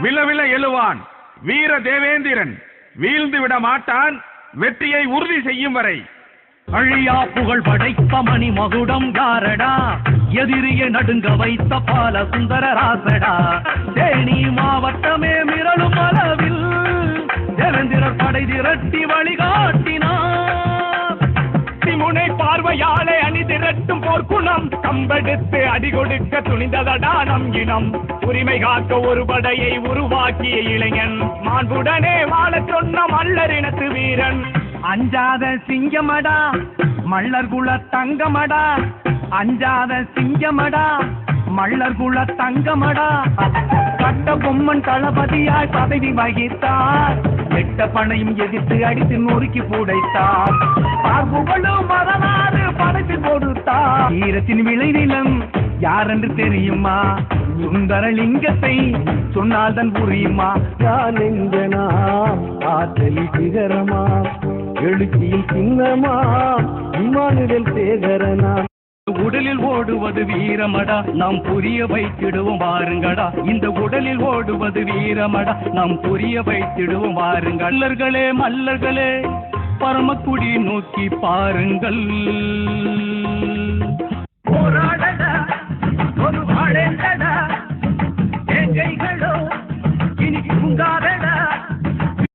விழவிழ எழுவான். வீர தேவேந்திரன் வீழ்ந்து விட மாட்டான். வெற்றியை உறுதி செய்யும் வரை. அழியா புகழ் படைத்த மணி மகுடம் யாரடா எதிரியை நடுங்க வைத்த பால சுந்தர ராசடா. தேனி மாவட்டமே மிரளும் அளவில். தேவேந்திரர் படை திரட்டி வழிகள் கட்டும் போர்க்குணம். கம்பெடுத்து அடி கொடுக்க துணிந்ததடா நம் இனம். உரிமை காக்க ஒரு படையை உருவாக்கிய இளைஞன். மாண்புடனே வாழச் சொன்ன மல்லரினத்து வீரன். அஞ்சாத சிங்கமடா மல்லர் குல தங்கமடா. அஞ்சாத சிங்கமடா மல்லர் குல தங்கமடா. கட்ட பொம்மன் தளபதியாய் பதவி வகித்தார். எட்ட பணையும் எதிர்த்து அடித்து நொறுக்கி புடைத்தார். பார்ப்புகளும் ஈரத்தின் விளைநிலம் யாரென்று தெரியுமா? சுந்தரலிங்கத்தை சொன்னால் தான் புரியுமா? நான் எங்கனா? ஆற்றல் சிகரமா? எழுச்சியில் சின்னமா? இமானுவேல் சேகரனா? உடலில் ஓடுவது வீரமடா நாம் புரிய வைத்திடுவோம் வாருங்கடா. இந்த உடலில் ஓடுவது வீரமடா நாம் புரிய வைத்திடுவோம் வாருங்கள் மல்லர்களே மல்லர்களே பரமக்குடி நோக்கி பாருங்கள்.